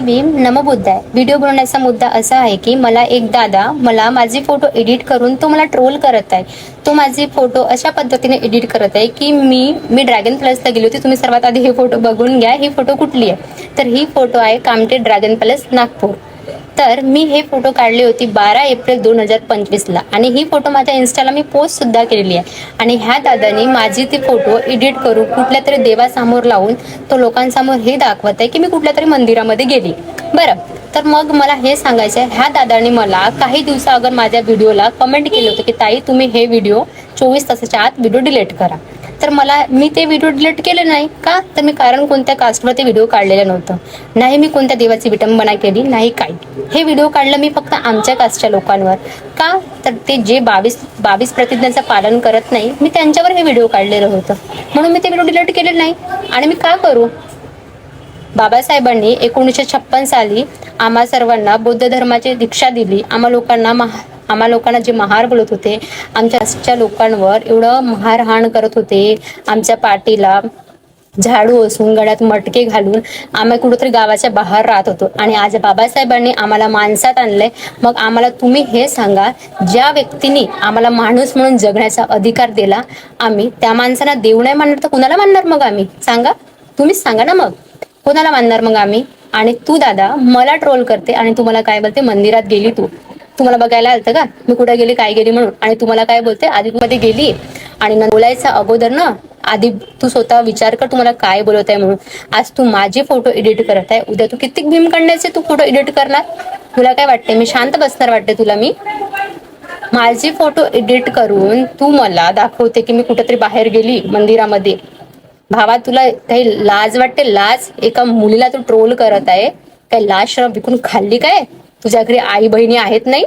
जय Bhim नमबुद्धाय video बनवण्याचा मुद्दा असा आहे की मला एक दादा मला माझे फोटो एडिट करून तो मला ट्रोल करत आहे. तो माझे फोटो अशा पद्धतीने एडिट करत आहे की मी मी ड्रॅगन प्लसला गेली होती. तुम्ही सर्वात आधी हे फोटो बघून घ्या. ही फोटो कुठली आहे? तर ही फोटो आहे कामटे ड्रॅगन प्लस नागपूर. तर मी हे फोटो काढले होती बारा एप्रिल दोन हजार पंचवीसला. आणि ही फोटो माझ्या इन्स्टाला मी पोस्ट सुद्धा केलेली आहे. आणि ह्या दादानी माझी ती फोटो एडिट करून कुठल्या तरी देवासमोर लावून तो लोकांसमोर हे दाखवत आहे की मी कुठल्या तरी मंदिरामध्ये गेली. बरं तर मग मला हे सांगायचं आहे ह्या दादाने मला काही दिवसा माझ्या व्हिडिओला कमेंट केलं होतं की ताई तुम्ही हे व्हिडिओ चोवीस तासाच्या आत व्हिडिओ डिलीट करा. तर मला मी ते व्हिडिओ डिलीट केले नाही का? तर मी कारण कोणत्या कास्टवर ते व्हिडिओ काढलेलं नव्हतं. नाही मी कोणत्या देवाची विटंबना केली नाही काय हे व्हिडिओ काढलं मी फक्त आमच्या कास्टच्या लोकांवर. का? तर ते जे बावीस बावीस प्रतिज्ञाचं पालन करत नाही मी त्यांच्यावर हे व्हिडिओ काढलेलं होतं. म्हणून मी ते व्हिडिओ डिलीट केले नाही. आणि मी का करू? बाबासाहेबांनी एकोणीसशे छप्पन साली आम्हा सर्वांना बौद्ध धर्माची दीक्षा दिली. आम्हा लोकांना महा आम्हा लोकांना जे महार बोलत होते आमच्या आसच्या लोकांवर एवढं महारहाण करत होते आमच्या पाठीला झाडू असून गळ्यात मटके घालून आम्ही कुठेतरी गावाच्या बाहेर राहत होतो. आणि आज बाबासाहेबांनी आम्हाला माणसात आणलंय. मग आम्हाला तुम्ही हे सांगा ज्या व्यक्तीने आम्हाला माणूस म्हणून जगण्याचा अधिकार दिला आम्ही त्या माणसाला देऊ नाही मानणार तर कुणाला मानणार मग आम्ही? सांगा. तुम्हीच सांगा ना मग. कोणाला मानणार मग आम्ही? आणि तू दादा मला ट्रोल करते आणि तू मला काय बोलते? मंदिरात गेली तू. तुम्हाला बघायला आलतं का? मी कुठे गेली काय गेली म्हणून. आणि तुम्हाला काय बोलते? आधी मध्ये गेली आणि न बोलायचा अगोदर ना आधी तू स्वतः विचार कर तुम्हाला काय बोलत आहे म्हणून. आज तू माझे फोटो एडिट करत आहे उद्या तू किती भीम काढण्याचे तू फोटो एडिट करणार? तुला काय वाटते मी शांत बसणार वाटते तुला मी? माझे फोटो एडिट करून तू मला दाखवते की मी कुठेतरी बाहेर गेली मंदिरामध्ये. भावा तुला काही लाज वाटते? लाज? एका मुलीला तू ट्रोल करत आहे. काय लाज शराब विकून खाल्ली काय? तुझ्या घरी आई बहिणी आहेत नाही?